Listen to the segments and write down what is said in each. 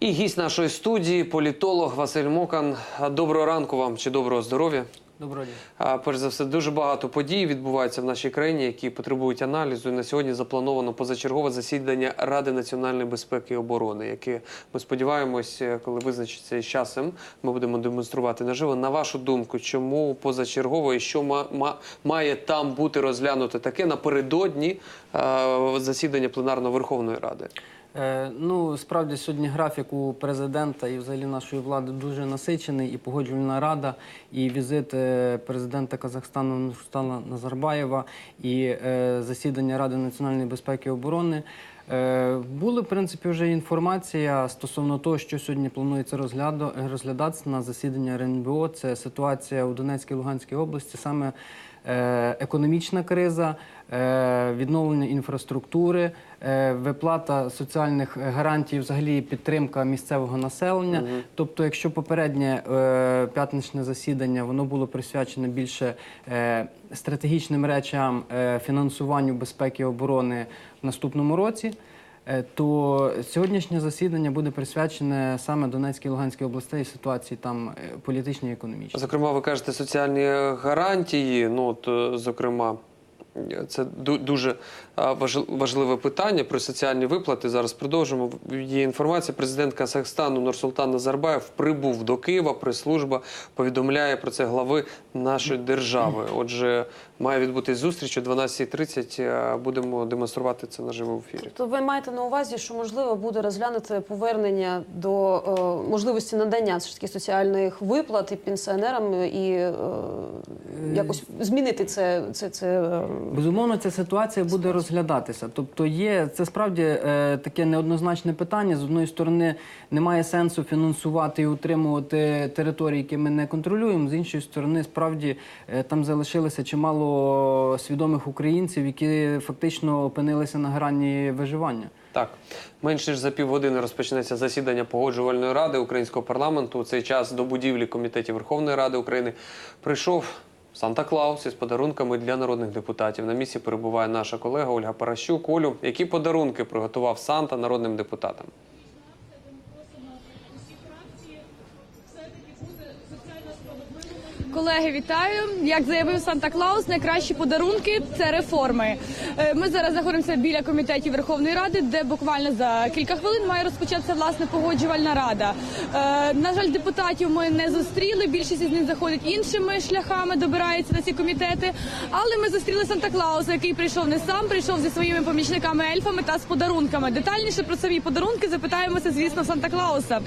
І гість нашої студії, політолог Василь Мокан. Доброго ранку вам чи доброго здоров'я. Доброго дня. Перш за все, дуже багато подій відбуваються в нашій країні, які потребують аналізу. І на сьогодні заплановано позачергове засідання Ради національної безпеки і оборони, яке ми сподіваємось, коли визначиться із часом, ми будемо демонструвати наживо. На вашу думку, чому позачергово і що ма- ма- має там бути розглянуто таке напередодні е, засідання пленарної Верховної Ради? Е, ну, справді сьогодні графік у президента і взагалі нашої влади дуже насичений. І погоджувальна рада, і візит е, президента Казахстану Нурсултана Назарбаєва, і е, засідання Ради національної безпеки і оборони. Були, в принципі, вже інформація стосовно того, що сьогодні планується розгляду, розглядатися на засідання РНБО. Це ситуація у Донецькій і Луганській області, саме економічна криза, е, відновлення інфраструктури, е, виплата соціальних гарантій, взагалі підтримка місцевого населення. Тобто, якщо попереднє е, п'ятничне засідання воно було присвячене більше е, стратегічним речам е, фінансуванню безпеки і оборони в наступному році. Е, То сьогоднішнє засідання буде присвячене саме Донецькій і Луганській областей ситуації там е, політичній і економічній. Зокрема, ви кажете соціальні гарантії. Ну, от, е, зокрема, це дуже важливе питання про соціальні виплати. Зараз продовжимо. Є інформація. Президент Казахстану Нурсултан Назарбаєв прибув до Києва. Прес-служба повідомляє про це глави нашої держави. Отже, має відбутись зустріч о 12.30. а Будемо демонструвати це наживо в ефірі. То ви маєте на увазі, що можливо буде розглянути повернення до е, можливості надання все ж таки соціальних виплат і пенсіонерам і е, якось змінити це, це, це е, Безумовно, ця ситуація буде розглядатися. Тобто, є це справді е, таке неоднозначне питання. З одної сторони, немає сенсу фінансувати і утримувати території, які ми не контролюємо. З іншої сторони, справді е, там залишилося чимало свідомих українців, які фактично опинилися на грані виживання. Так, менш ніж за півгодини розпочнеться засідання погоджувальної ради українського парламенту. У цей час до будівлі комітетів Верховної Ради України прийшов Санта Клаус із подарунками для народних депутатів. На місці перебуває наша колега Ольга Паращук. Олю, які подарунки приготував Санта народним депутатам? Колеги, вітаю! Як заявив Санта Клаус, найкращі подарунки це реформи. Е, Ми зараз знаходимося біля комітетів Верховної Ради, де буквально за кілька хвилин має розпочатися власне погоджувальна рада. Е, На жаль, депутатів ми не зустріли. Більшість із них заходить іншими шляхами, добирається на ці комітети. Але ми зустріли Санта Клауса, який прийшов не сам, прийшов зі своїми помічниками ельфами та з подарунками. Детальніше про самі подарунки запитаємося, звісно, Санта Клауса.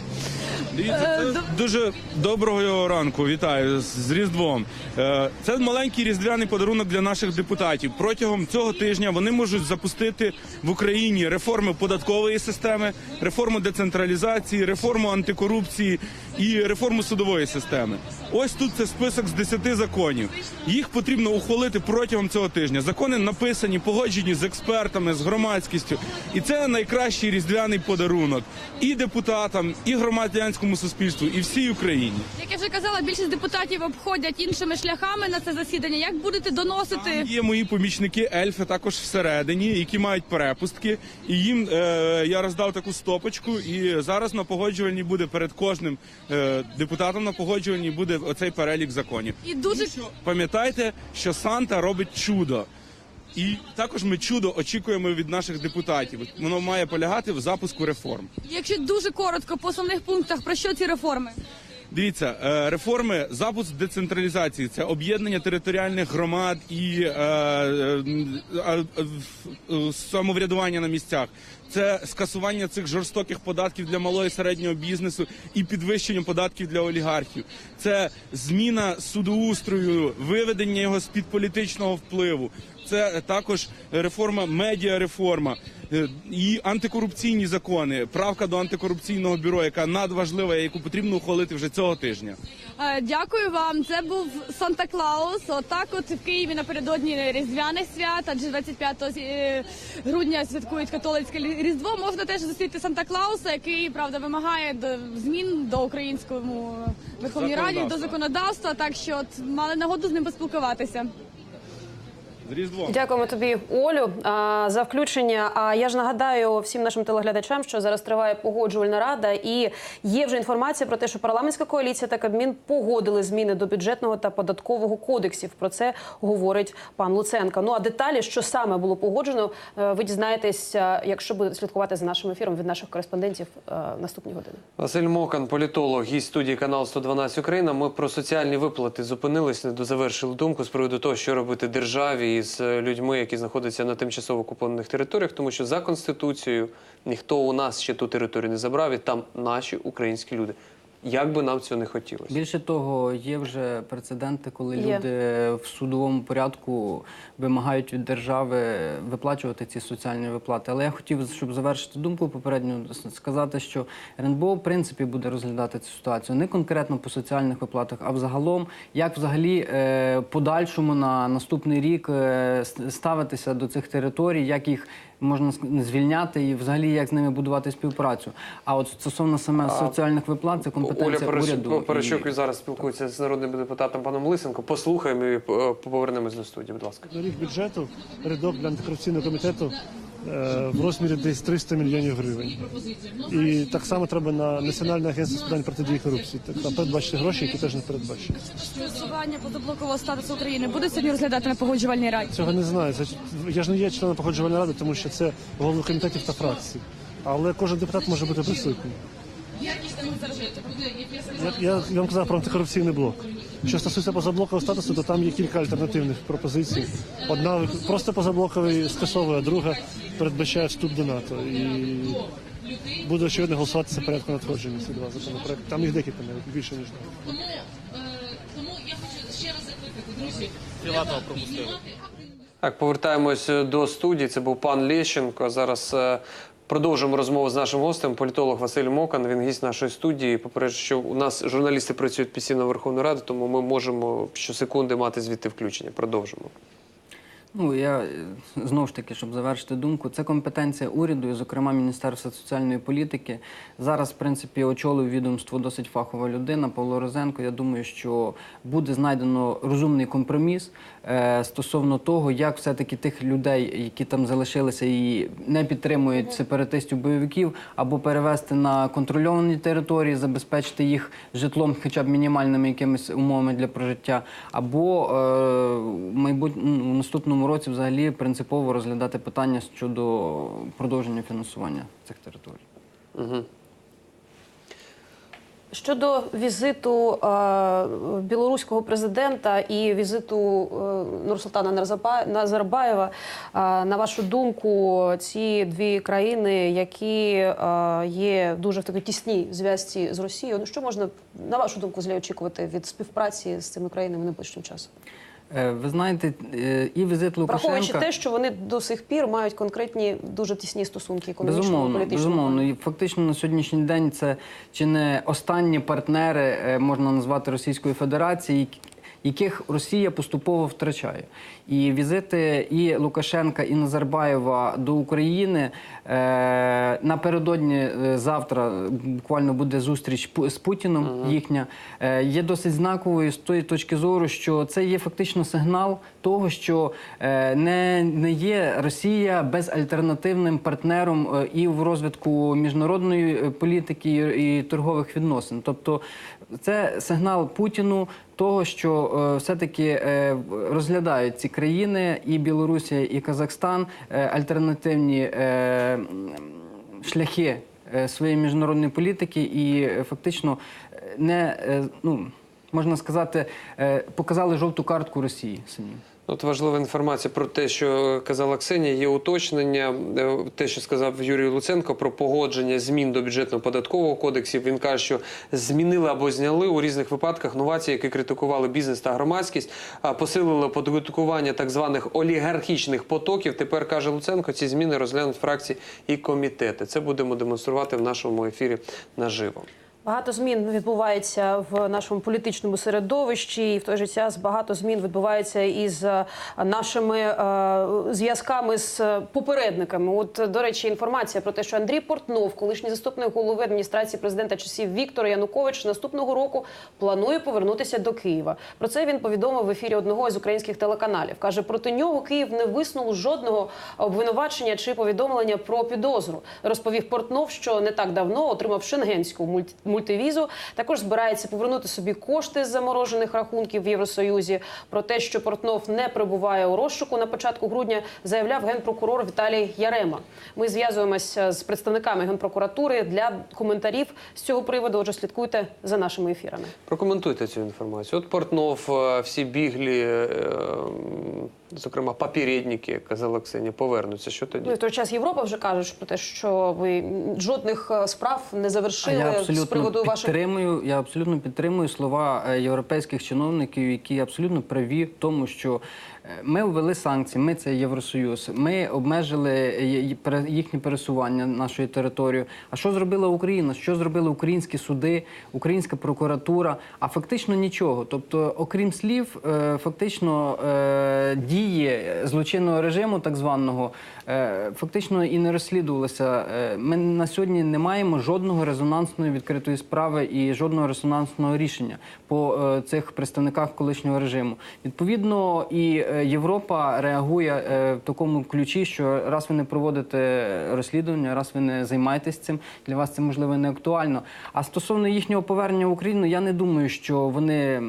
Дивіться, Е, це дуже доброго ранку. Вітаю з Різдвом. Е, Це маленький різдвяний подарунок для наших депутатів. Протягом цього тижня вони можуть запустити в Україні реформи податкової системи, реформу децентралізації, реформу антикорупції і реформу судової системи. Ось тут це список з 10 законів. Їх потрібно ухвалити протягом цього тижня. Закони написані, погоджені з експертами, з громадськістю. І це найкращий різдвяний подарунок і депутатам, і громадянському суспільству, і всій Україні. Як я вже казала, більшість депутатів обходять іншими шляхами на це засідання. Як будете доносити? Є мої помічники, ельфи також всередині, які мають перепустки. І їм е, я роздав таку стопочку. І зараз на погоджувальні буде перед кожним е, депутатом на погоджувальні буде оцей перелік законів. І дуже Пам'ятайте, що Санта робить чудо. І також ми чудо очікуємо від наших депутатів. Воно має полягати в запуску реформ. якщо дуже коротко по основних пунктах, про що ці реформи? Дивіться, е, реформи, запуск децентралізації це об'єднання територіальних громад і е, е, е, е, самоврядування на місцях. Це скасування цих жорстоких податків для малого і середнього бізнесу і підвищення податків для олігархів. Це зміна судоустрою, виведення його з під політичного впливу. Це також реформа, медіареформа е, і антикорупційні закони, правка до антикорупційного бюро, яка надважлива, яку потрібно ухвалити вже цього тижня. Е, Дякую вам. Це був Санта Клаус. Отак, от в Києві напередодні різдвяних свят, адже 25 е, грудня святкують католицьке різдво. Можна теж зустріти Санта Клауса, який правда вимагає змін до українському Верховній Раді до Законодавства. законодавства. Так що от мали нагоду з ним поспілкуватися. З Різдвом. Дякуємо тобі, Олю, за включення. А я ж нагадаю всім нашим телеглядачам, що зараз триває погоджувальна рада, і є вже інформація про те, що парламентська коаліція та Кабмін погодили зміни до бюджетного та податкового кодексів. Про це говорить пан Луценко. Ну а деталі, що саме було погоджено, е, ви дізнаєтесь, якщо будете слідкувати за нашим ефіром від наших кореспондентів е, наступні години. Василь Мокан, політолог, гість студії канал 112 Україна. Ми про соціальні виплати зупинились, не дозавершили думку з приводу того, що робити державі із людьми, які знаходяться на тимчасово окупованих територіях, тому що за конституцією ніхто у нас ще ту територію не забрав, і там наші українські люди. Як би нам цього не хотілося. Більше того, є вже прецеденти, коли Є. люди в судовому порядку вимагають від держави виплачувати ці соціальні виплати. Але я хотів, щоб завершити думку попередньо, с- сказати, що РНБО в принципі буде розглядати цю ситуацію не конкретно по соціальних виплатах, а взагалом, як взагалі е, подальшому на наступний рік е, ставитися до цих територій, як їх можна ск- звільняти і взагалі як з ними будувати співпрацю. А от стосовно саме соціальних виплат, це Оля компетенція уряду. Паращук, Перещук і- зараз спілкується з народним депутатом паном Лисенко. Послухаємо і е, повернемось до студії. Будь ласка. доріг бюджету рядок для антикорупційного комітету в розмірі десь 300 мільйонів гривень. І так само треба на Національне агентство з питань протидії корупції. Так, Там передбачити гроші, які теж не передбачені. Скасування позаблокового статусу України буде сьогодні розглядати на погоджувальній раді. Цього не знаю. Я ж не є членом погоджувальної ради, тому що це голови комітетів та фракцій. Але кожен депутат може бути присутній. Я, я, я вам казав про антикорупційний блок. Що стосується позаблокового статусу, то там є кілька альтернативних пропозицій. Одна просто позаблоковий скасовує, а друга передбачає вступ до НАТО. І буде очевидно голосуватися порядку надходження ці два законопроекти. Там їх декілька навіть більше ніж два. Так, повертаємось до студії. Це був пан Лещенко. Зараз е, продовжуємо розмову з нашим гостем, політолог Василь Мокан. Він гість нашої студії. Попереджу, що у нас журналісти працюють постійно Верховної Ради, тому ми можемо щосекунди мати звідти включення. Продовжимо. Ну я е, знову ж таки, щоб завершити думку, це компетенція уряду, і, зокрема Міністерства соціальної політики. Зараз, в принципі, очолив відомство досить фахова людина Павло Розенко. Я думаю, що буде знайдено розумний компроміс е, стосовно того, як все-таки тих людей, які там залишилися і не підтримують сепаратистів бойовиків, або перевести на контрольовані території, забезпечити їх житлом, хоча б мінімальними якимись умовами для прожиття, або е, в майбут... наступному році взагалі принципово розглядати питання щодо продовження фінансування цих територій. Щодо візиту е, білоруського президента і візиту е, Нурсултана Назарбаєва, е, на вашу думку, ці дві країни, які е, є дуже в такій тісній зв'язці з Росією, ну що можна на вашу думку взагалі очікувати від співпраці з цими країнами найближчим часом? Е, Ви знаєте, е, і візит Враховуючи те, що вони до сих пір мають конкретні дуже тісні стосунки економічного Безумовно, політичного. безумовно. І фактично на сьогоднішній день це чи не останні партнери, е, можна назвати Російської Федерації, яких Росія поступово втрачає. І візити і Лукашенка, і Назарбаєва до України е, напередодні е, завтра буквально буде зустріч з Путіном їхня, е, є досить знаковою з тої точки зору, що це є фактично сигнал того, що е, не, не є Росія безальтернативним партнером е, і в розвитку міжнародної е, політики і, і торгових відносин. Тобто це сигнал Путіну того, що е, все-таки е, розглядають ці країни, і Білорусія, і Казахстан е, альтернативні е, шляхи своєї міжнародної політики, і фактично не ну можна сказати, показали жовту картку Росії самі. От важлива інформація про те, що казала Ксенія, є уточнення. Е, Те, що сказав Юрій Луценко про погодження змін до бюджетного податкового кодексів. Він каже, що змінили або зняли у різних випадках новації, які критикували бізнес та громадськість, посилили оподаткування так званих олігархічних потоків. Тепер каже Луценко, ці зміни розглянуть фракції і комітети. Це будемо демонструвати в нашому ефірі наживо. Багато змін відбувається в нашому політичному середовищі, і в той же час багато змін відбувається із е, нашими е, зв'язками з попередниками. От, до речі, інформація про те, що Андрій Портнов, колишній заступник голови адміністрації президента часів Віктора Янукович, наступного року планує повернутися до Києва. Про це він повідомив в ефірі одного із українських телеканалів. каже, проти нього Київ не висунув жодного обвинувачення чи повідомлення про підозру. Розповів Портнов, що не так давно отримав шенгенську мульт- мультивізу. Також збирається повернути собі кошти з заморожених рахунків в Євросоюзі. Про те, що Портнов не перебуває у розшуку на початку грудня, заявляв генпрокурор Віталій Ярема. Ми зв'язуємося з представниками генпрокуратури для коментарів з цього приводу. Отже, слідкуйте за нашими ефірами. Прокоментуйте цю інформацію. От Портнов, е, всі біглі, е, зокрема, попередники, як казала Ксенія, повернуться. Що тоді? Ну в той час Європа вже каже про те, що ви жодних е, справ не А завершили я з приводу приводу ваших підтримую. Я абсолютно підтримую слова е, європейських чиновників, які абсолютно праві в тому, що ми ввели санкції. Ми це Євросоюз. Ми обмежили е, пере- їхнє пересування нашою територією. А що зробила Україна? Що зробили українські суди, українська прокуратура? А фактично нічого. Тобто, окрім слів, е, фактично е, дії злочинного режиму, так званого, е, фактично і не розслідувалися. Е, Ми на сьогодні не маємо жодного резонансної відкритої справи і жодного резонансного рішення по е, цих представниках колишнього режиму. Відповідно, і е, Європа реагує е, в такому ключі, що раз ви не проводите розслідування, раз ви не займаєтесь цим, для вас це можливо не актуально. А стосовно їхнього повернення в Україну, я не думаю, що вони.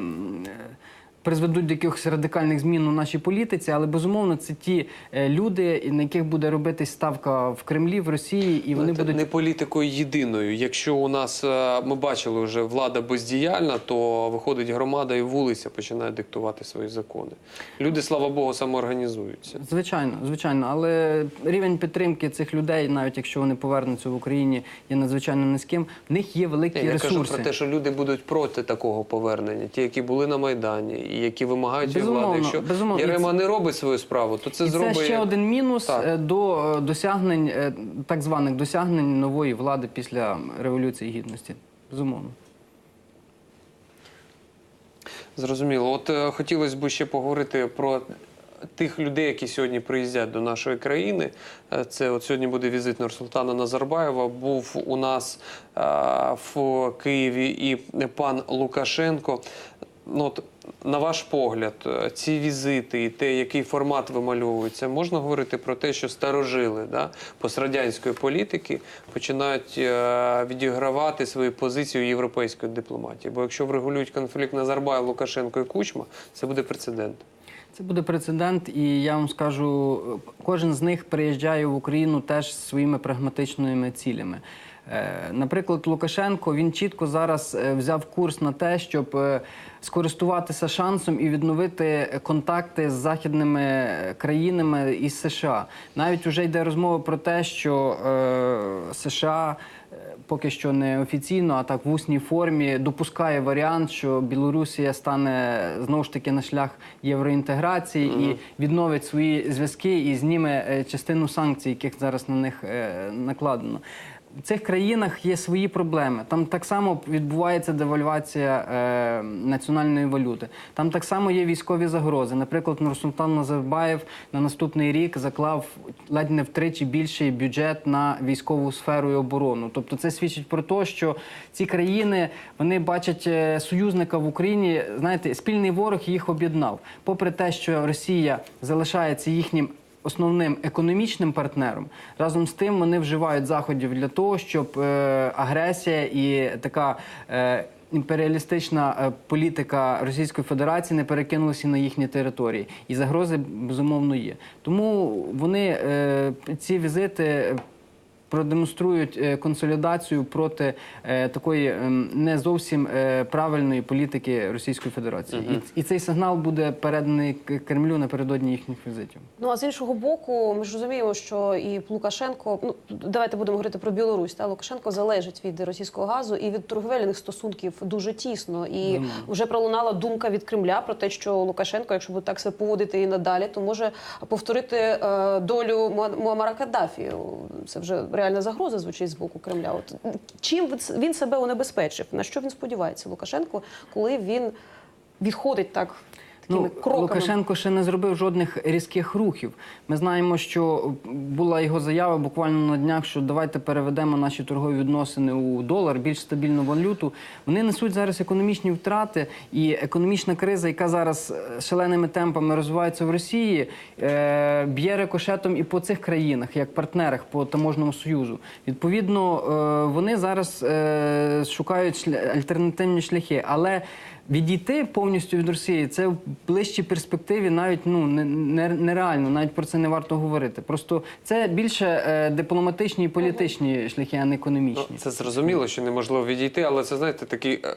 Призведуть до якихось радикальних змін у нашій політиці, але безумовно це ті е, люди, на яких буде робитись ставка в Кремлі, в Росії, і вони Знаєте, будуть не політикою єдиною. Якщо у нас е, ми бачили вже влада бездіяльна, то виходить громада і вулиця починає диктувати свої закони. Люди, слава Богу, самоорганізуються. звичайно, звичайно, але рівень підтримки цих людей, навіть якщо вони повернуться в Україні, є надзвичайно низьким. В них є великі Я ресурси. кажу про те, що люди будуть проти такого повернення, ті, які були на майдані, і які вимагають від влади. Якщо безумовно. Ярема не робить свою справу, то це І зробить це ще один мінус Так. е, до е, досягнень е, так званих досягнень нової влади після революції гідності. Безумовно. Зрозуміло. От е, хотілося б ще поговорити про тих людей, які сьогодні приїздять до нашої країни. Це от сьогодні буде візит Нурсултана Назарбаєва. Був у нас е, в Києві і пан Лукашенко. Ну, от, на ваш погляд, е, ці візити і те, який формат вимальовується, можна говорити про те, що старожили да, пострадянської політики починають е, відігравати свою позицію європейської дипломатії. Бо якщо врегулюють конфлікт Назарбаєв, Лукашенко і Кучма, це буде прецедент. Це буде прецедент, і я вам скажу, кожен з них приїжджає в Україну теж своїми прагматичними цілями. Е, Наприклад, Лукашенко він чітко зараз е, взяв курс на те, щоб е, скористуватися шансом і відновити контакти з західними країнами і США. Навіть вже йде розмова про те, що США поки що не офіційно, а так в усній формі допускає варіант, що Білорусія стане знову ж таки на шлях євроінтеграції і відновить свої зв'язки і зніме частину санкцій, яких зараз на них накладено. В цих країнах є свої проблеми. Там так само відбувається девальвація е, національної валюти. Там так само є військові загрози. Наприклад, Нурсултан Назарбаєв на наступний рік заклав ледь не втричі більший бюджет на військову сферу і оборону. Тобто, це свідчить про те, що ці країни вони бачать е, союзника в Україні. Знаєте, спільний ворог їх об'єднав. Попри те, що Росія залишається їхнім основним економічним партнером. Разом з тим вони вживають заходів для того, щоб е, агресія і така. Е, Імперіалістична е, політика Російської Федерації не перекинулася на їхні території, і загрози безумовно є. Тому вони ці візити продемонструють е, консолідацію проти е, такої ем, не зовсім е, правильної політики Російської Федерації, і, і цей сигнал буде переданий Кремлю напередодні їхніх візитів. Ну а з іншого боку, ми ж розуміємо, що і Лукашенко, ну давайте будемо говорити про Білорусь. Та Лукашенко залежить від російського газу і від торговельних стосунків дуже тісно. І вже пролунала думка від Кремля про те, що Лукашенко, якщо буде так себе поводити і надалі, то може повторити е, долю Муа- Муаммара Каддафі. Це вже реально. Реальна загроза звучить з боку Кремля. От чим він- себе унебезпечив? На що він сподівається Лукашенко, коли він відходить так такими Ну, кроками? Лукашенко ще не зробив жодних різких рухів. Ми знаємо, що була його заява буквально на днях, що давайте переведемо наші торгові відносини у долар, більш стабільну валюту. Вони несуть зараз економічні втрати, і економічна криза, яка зараз е, шаленими темпами розвивається в Росії, е, б'є рикошетом і по цих країнах, як партнерах по таможному союзу. Відповідно, е, вони зараз шукають шля- альтернативні шляхи, але Відійти повністю від Росії це в ближчій перспективі навіть ну не- не- нереально, навіть про це не варто говорити. Просто це більше е, дипломатичні і політичні шляхи, а не Ну, економічні. це зрозуміло, що неможливо відійти, але це знаєте такий. е,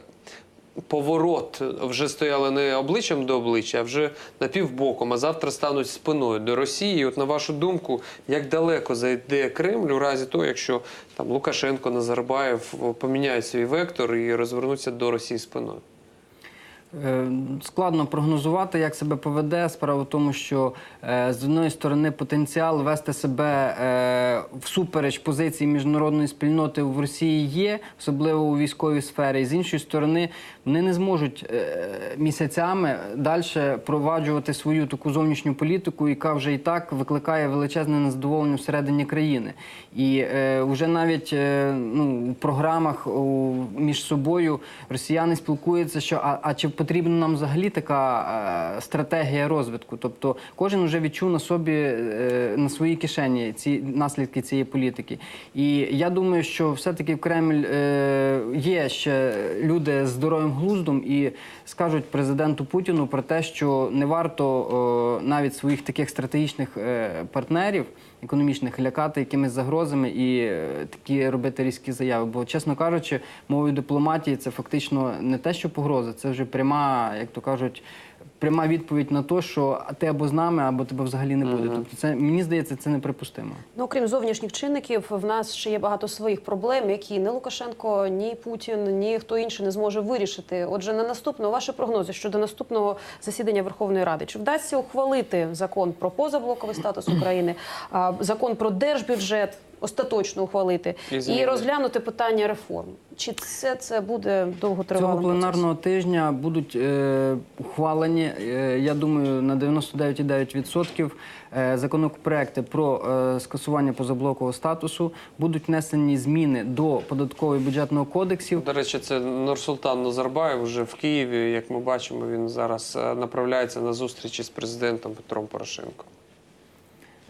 Поворот вже стояли не обличчям до обличчя, а вже напівбоком, а завтра стануть спиною до Росії. От на вашу думку, як далеко зайде Кремль у разі того, якщо там Лукашенко, Назарбаєв поміняють свій вектор і розвернуться до Росії спиною? Е, Складно прогнозувати, як себе поведе. Справа в тому, що е, з одної сторони потенціал вести себе е, всупереч позиції міжнародної спільноти в Росії є, особливо у військовій сфері. З іншої сторони, вони не зможуть місяцями далі проваджувати свою таку зовнішню політику, яка вже і так викликає величезне незадоволення всередині країни. І вже навіть ну, в програмах між собою росіяни спілкуються, що а, а чи потрібна нам взагалі така е, стратегія розвитку? Тобто кожен вже відчув на собі е, на своїй кишені ці наслідки цієї політики. І я думаю, що все-таки в Кремль е, є ще люди з здоровим глуздом і скажуть президенту Путіну про те, що не варто навіть своїх таких стратегічних партнерів економічних лякати якимись загрозами і е, такі робити різкі заяви. Бо, чесно кажучи, мовою дипломатії це фактично не те, що погроза, це вже пряма, як то кажуть. Пряма відповідь на те, що ти або з нами, або тебе взагалі не буде. Тобто, це мені здається, це неприпустимо. Ну, окрім зовнішніх чинників, в нас ще є багато своїх проблем, які ні Лукашенко, ні Путін, ні хто інший не зможе вирішити. Отже, на наступного ваші прогнози щодо наступного засідання Верховної Ради. Чи вдасться ухвалити закон про позаблоковий статус України, а, закон про держбюджет? Остаточно ухвалити І і, розглянути питання реформ. Чи це, це буде Цього довготривалим пленарного тижня будуть е, ухвалені, е, я думаю, на 99,9% е, законопроекти про е, скасування позаблокового статусу будуть внесені зміни до податкового і бюджетного кодексів. До речі, це Нурсултан Назарбаєв вже в Києві. Як ми бачимо, він зараз е, направляється на зустрічі з президентом Петром Порошенком.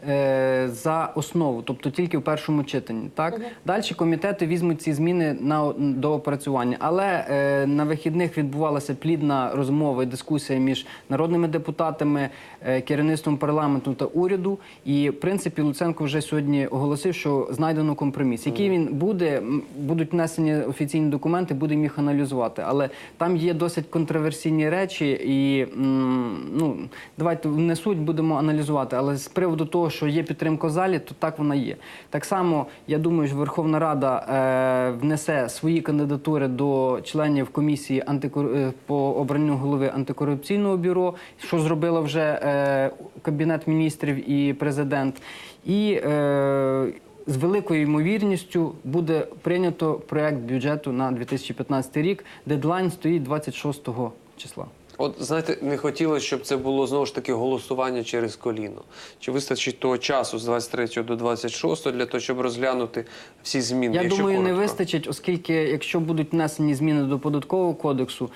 Е, за основу, тобто тільки в першому читанні. Так далі комітети візьмуть ці зміни на до опрацювання. Але е, на вихідних відбувалася плідна розмова і дискусія між народними депутатами, е, керівництвом парламенту та уряду. І в принципі Луценко вже сьогодні оголосив, що знайдено компроміс. Який він буде, будуть внесені офіційні документи, будемо їх аналізувати. Але там є досить контроверсійні речі, і м, ну давайте внесуть, будемо аналізувати. Але з приводу того, що є підтримка в залі, то так вона є. Так само я думаю, що Верховна Рада е, внесе свої кандидатури до членів комісії антикор... е, по обранню голови антикорупційного бюро, що зробила вже е, кабінет міністрів і президент. І е, з великою ймовірністю буде прийнято проект бюджету на 2015 рік. Дедлайн стоїть 26 числа. От знаєте, не хотілося, щоб це було знову ж таки голосування через коліно. Чи вистачить того часу з 23 до 26 для того, щоб розглянути всі зміни? Я якщо думаю, не вистачить, оскільки якщо будуть внесені зміни до податкового кодексу,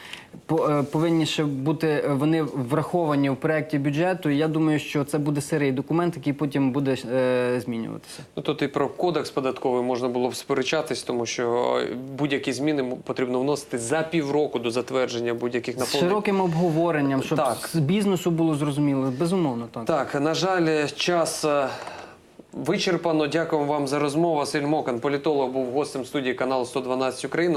по- е, повинні ще бути е, вони враховані в проєкті бюджету. І я думаю, що це буде сирий документ, який потім буде е, змінюватися. Ну тут і про кодекс податковий можна було б сперечатись, тому що е, будь-які зміни потрібно вносити за півроку до затвердження будь-яких наповнень. Обговоренням, щоб Так. з бізнесу було зрозуміло. Безумовно, так. Так, на жаль, час е, вичерпано. Дякуємо вам за розмову. Василь Мокан, політолог, був гостем студії каналу 112 Україна.